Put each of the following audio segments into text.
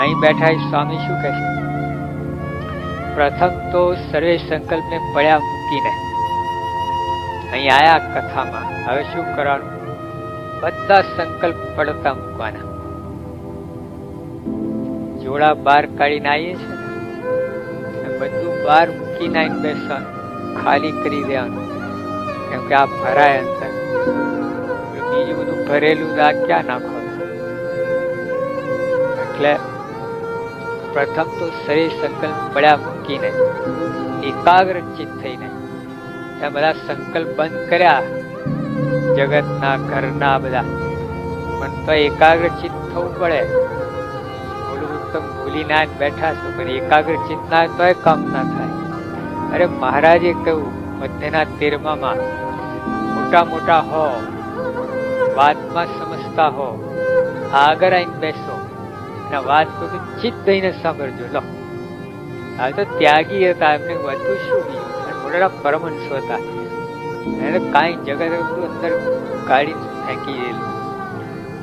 અહીં બેઠા સ્વામી શું કહે છે? પ્રથમ તો સર્વે સંકલ્પને પડ્યા મૂકીને અહીં આયા કથામાં. હવે શું કરવાનું? બધા સંકલ્પ પડતા મૂકવાના. જોડા બહાર કાઢીને આવીએ છે ને બધું બહાર મૂકીને આવીને બેસવાનું, ખાલી કરી દેવાનું. કેમ કે આ ભરાય અંદર. બીજું બધું ભરેલું આ ક્યાં નાખવાનું? એટલે પ્રથમ તો શરીર સંકલ્પ પડ્યા મૂકીને, એકાગ્ર ચિત્ત થઈને એ બધા સંકલ્પ બંધ કર્યા. જગતના ઘરના બધા. પણ તો એકાગ્ર ચિત્ત થવું પડે. બોલું તમે ભૂલી ના જ બેઠા છો, પણ એકાગ્ર ચિત્ત ના તોય કામ ના થાય. અરે મહારાજે કહ્યું, મધ્યના તેરમામાં, મોટા મોટા હો, વાતમાં સમજતા હો, આગળ આવીને બેસો. અને વાત તો ચિત્ત દઈને સાંભળજો. લો. આ તો ત્યાગી હતા એમને વધુ શું બીજું મોટા પરમહંસ હતા. એને કાંઈ જગત અંદર કાઢી ફેંકી દેલું.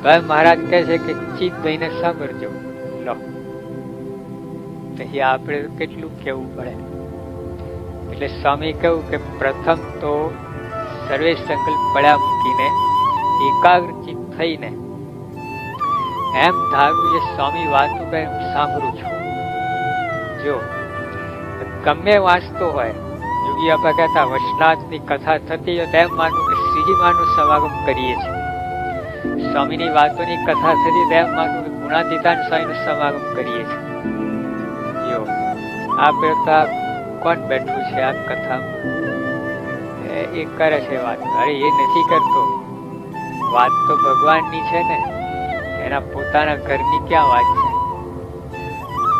ભાઈ મહારાજ કહે છે કે ચિત્ત દઈને સાંભળજો. લો. પછી આપણે કેટલું કેવું પડે? એટલે સ્વામી કહ્યું કે પ્રથમ તો સર્વે સંકલ્પ પડ્યા મૂકીને એકાગ્ર ચિત્ત થઈને એમ ધાર્યું જે સ્વામી વાંચું કરે હું સાંભળું છું. જો, ગમે વાંચતો હોય, યોગી આપા કહેતા વસનાથની કથા થતી હોય તેમ માનવું કે શ્રીજી માનું સમાગમ કરીએ છીએ. સ્વામીની વાતોની કથા થતી તેમ માનવું કે ગુણાતીતાન સ્વામીનું સમાગમ કરીએ છીએ. જો, આ પેલા કોણ બેઠું છે આ કથામાં? એ કરે છે વાત. અરે, એ નથી કરતો. વાત તો ભગવાનની છે ને. એના પોતાના ઘરની ક્યાં વાત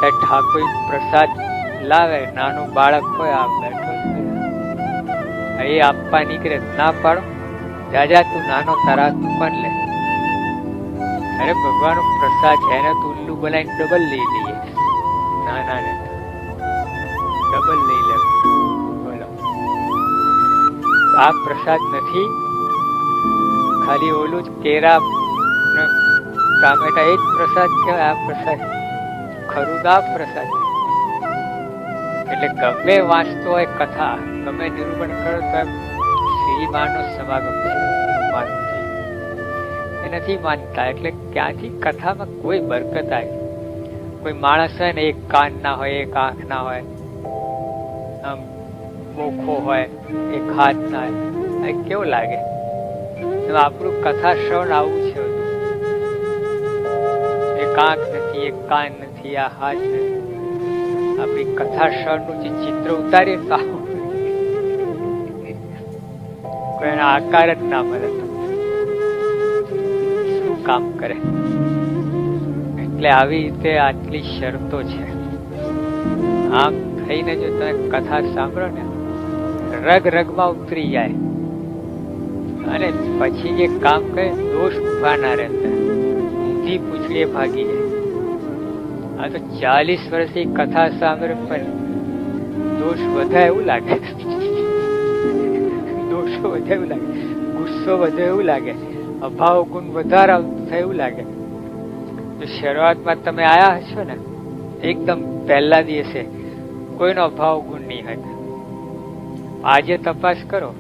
છે એ ઠાકોર પ્રસાદ લાવે, નાનું બાળક હોય, આ બેઠો એ આપવા નીકળે, ના પાડો. જાજા તું નાનો તારા તું પણ લે. અરે ભગવાન પ્રસાદ છે, એને તું ઉલ્લુ બનાવીને ડબલ લઈ લઈએ. ના ના ના ડબલ લઈ લે. બોલો. આ પ્રસાદ નથી. ખાલી ઓલું જ કેરા ટામેટા એ જ પ્રસાદ કહેવાય આ પ્રસાદ ખરું આ પ્રસાદ. એટલે ગમે વાંચતો હોય કથા, ગમે નિરૂપણ કરો તો શ્રી સમાગમ છે નથી માનતા, એટલે ક્યાંથી કથામાં કોઈ બરકત આવી? કોઈ માણસ હોય ને, એક કાન ના હોય, એક આંખ ના હોય, આમ મોખો હોય, એક હાથ ના હોય કેવું લાગે? આપણું કથા શ્રવણ આવું છે. આંખ નથી, એક કાન નથી, આ હાથ નથી. આપણી કથા જે ચિત્ર ઉતારીએ તો આવું. કોઈ એના આકાર જ ના મળે શું કામ કરે? એટલે આવી રીતે આટલી શરતો છે. આમ થઈને જો તમે કથા સાંભળો ને, રગ રગમાં ઉતરી જાય. અને પછી જે કામ કરે, દોષ ઊભા ના રહેતા. ઊંધી પૂછડીએ ભાગી જાય આ તો ચાલીસ વર્ષથી કથા સાંભળે પણ દોષ વધે એવું લાગે દોષો વધે એવું લાગે ગુસ્સો વધે એવું લાગે અભાવ ગુણ વધારે થાય એવું લાગે તો શરૂઆતમાં તમે આયા હશો ને એકદમ પહેલા દિવસે કોઈનો અભાવ ગુણ નહીં હોય આજે તપાસ કરો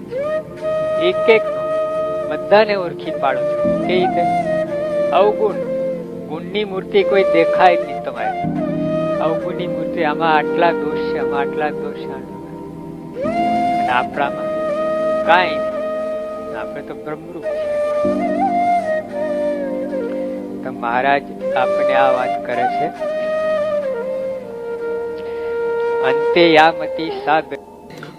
એક એક બધાને ઓળખી પાડો છો કેવી રીતે અવગુણ ગુણની મૂર્તિ કોઈ દેખાય નહીં તમારે. અવગુણની મૂર્તિ આમાં આટલા દોષ છે, આમાં આટલા દોષ છે. અને આપણામાં કાંઈ નહીં. આપણે તો બ્રહ્મરૂપ છે તો મહારાજ આપણે આ વાત કરે છે. અંતે યામતી સાગ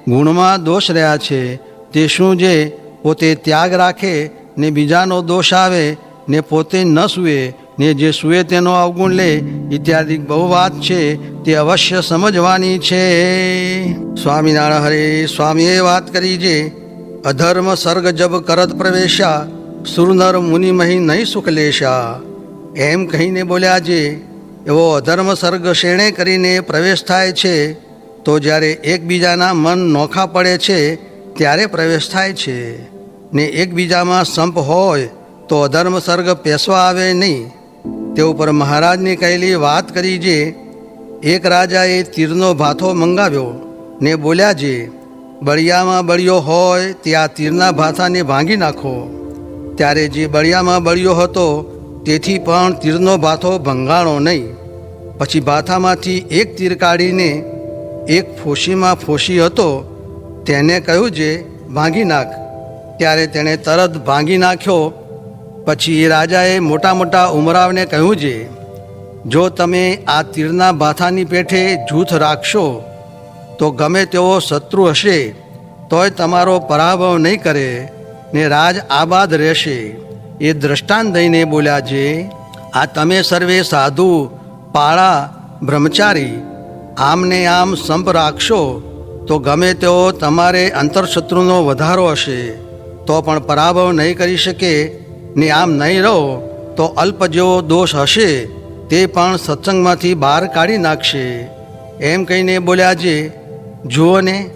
ગુણમાં દોષ રહ્યા છે. તે શું જે પોતે ત્યાગ રાખે ને બીજાનો દોષ આવે ને પોતે ન સૂવે ને જે સુએ તેનો અવગુણ લે ઇત્યાદિ બહુ વાત છે, તે અવશ્ય સમજવાની છે. સ્વામિનારાયણ હરે સ્વામીએ વાત કરી જે, અધર્મ સર્ગ જબ કરત પ્રવેશ્યા, સુરનર મુનિ મહી નહીં સુખ લેશા એમ કહીને બોલ્યા જે, એવો અધર્મ સર્ગ શેણે કરીને પ્રવેશ થાય છે, તો જ્યારે એકબીજાના મન નોખા પડે છે, ત્યારે પ્રવેશ થાય છે. ને એકબીજામાં સંપ હોય, તો અધર્મ સર્ગ પેસવા આવે નહીં. તે ઉપર મહારાજને કહેલી વાત કરી જે, એક રાજાએ તીરનો ભાથો મંગાવ્યો ને બોલ્યા જે, બળિયામાં બળિયો હોય તે આ તીરના ભાથાને ભાંગી નાખો. ત્યારે જે બળિયામાં બળિયો હતો, તેથી પણ તીરનો ભાથો ભંગાણો નહીં. પછી ભાથામાંથી એક તીર કાઢીને એક ફોશીમાં ફોશી હતો, તેને કહ્યું જે, ભાંગી નાખ. ત્યારે તેણે તરત ભાંગી નાખ્યો પછી એ રાજાએ મોટા મોટા ઉમરાવને કહ્યું છે જો તમે આ તીરના ભાથાની પેઠે જૂથ રાખશો, તો ગમે તેવો શત્રુ હશે, તોય તમારો પરાભવ નહીં કરે ને રાજ આબાદ રહેશે. એ દ્રષ્ટાંત દઈને બોલ્યા છે આ તમે સર્વે સાધુ, પાળા, બ્રહ્મચારી, આમને આમ સંપ રાખશો, તો ગમે તેઓ તમારે અંતરશત્રુનો વધારો હશે, તો પણ પરાભવ નહીં કરી શકે ને આમ નહીં રહો, તો અલ્પ જેવો દોષ હશે, તે પણ સત્સંગમાંથી બહાર કાઢી નાખશે. એમ કહીને બોલ્યા જે, જુઓ ને,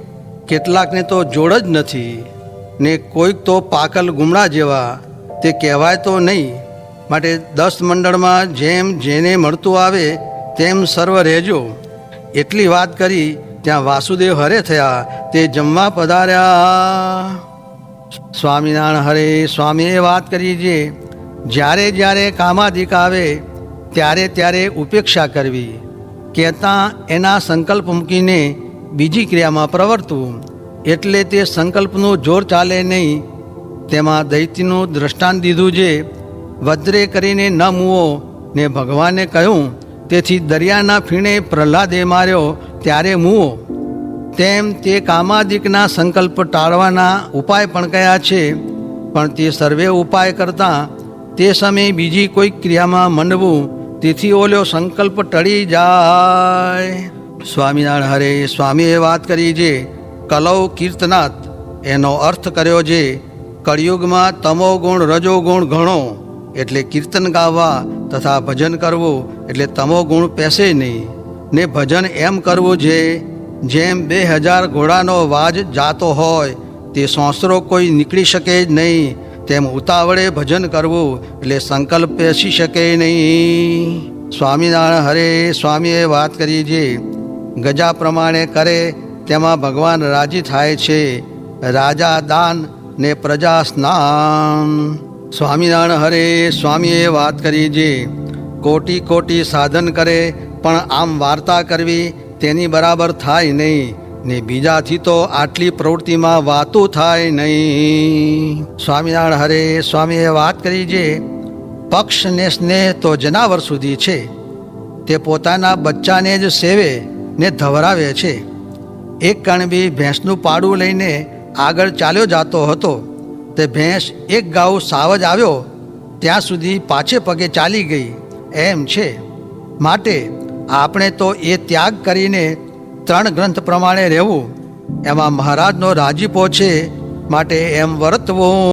કેટલાકને તો જોડ જ નથી, ને કોઈક તો પાકલ ગુમડા જેવા, તે કહેવાય તો નહીં, માટે દસ મંડળમાં જેમ જેને મળતું આવે, તેમ સર્વ રહેજો. એટલી વાત કરી, ત્યાં વાસુદેવ હરે થયા, તે જમવા પધાર્યા. સ્વામિનારાયણ હરે સ્વામીએ વાત કરી છે જ્યારે જ્યારે કામાધિક આવે, ત્યારે ત્યારે ઉપેક્ષા કરવી. કહેતા એના સંકલ્પ મૂકીને બીજી ક્રિયામાં પ્રવર્તવું એટલે તે સંકલ્પનું જોર ચાલે નહીં. તેમાં દૈત્યનું દ્રષ્ટાંત દીધું છે વદ્રે કરીને ન મૂવો. ને ભગવાને કહ્યું, તેથી દરિયાના ફીણે પ્રહલાદે માર્યો, ત્યારે મૂવો. તેમ તે કામાદિકના સંકલ્પ ટાળવાના ઉપાય પણ કયા છે, પણ તે સર્વે ઉપાય કરતાં તે સમયે બીજી કોઈ ક્રિયામાં મંડવું તેથી ઓલ્યો સંકલ્પ ટળી જાય. સ્વામિનારાયણ હરે, સ્વામીએ વાત કરી જે, કલૌ કીર્તનાથ એનો અર્થ કર્યો છે કળિયુગમાં તમો ગુણ, રજો ગુણ ઘણો, એટલે કીર્તન ગાવા તથા ભજન કરવું, એટલે તમો ગુણ પેસે નહીં, ને ભજન એમ કરવું છે જેમ બે હજાર ઘોડાનો વાજ જાતો હોય, તે સોંસરો કોઈ નીકળી શકે જ નહીં. તેમ ઉતાવળે ભજન કરવું, એટલે સંકલ્પ પેસી શકે નહીં. સ્વામિનારાયણ હરે, સ્વામીએ વાત કરી છે ગજા પ્રમાણે કરે, તેમાં ભગવાન રાજી થાય છે. રાજા દાન ને પ્રજા સ્નાન. સ્વામિનારાયણ હરે, સ્વામીએ વાત કરી છે કોટી કોટી સાધન કરે, પણ આમ વાર્તા કરવી તેની બરાબર થાય નહીં, ને બીજાથી તો આટલી પ્રવૃત્તિમાં વાતું થાય નહીં. સ્વામિનારાયણ હરે સ્વામીએ વાત કરી જે, પક્ષ ને સ્નેહ તો જનાવર સુધી છે, તે પોતાના બચ્ચાને જ સેવે ને ધવરાવે છે. એક કણબી ભેંસનું પાડું લઈને આગળ ચાલ્યો જતો હતો, તે ભેંસ એક ગાઉ સાવજ આવ્યો, ત્યાં સુધી પાછે પગે ચાલી ગઈ, એમ છે. માટે આપણે તો એ ત્યાગ કરીને ત્રણ ગ્રંથ પ્રમાણે રહેવું. એમાં મહારાજનો રાજીપો છે. માટે એમ વર્તવું.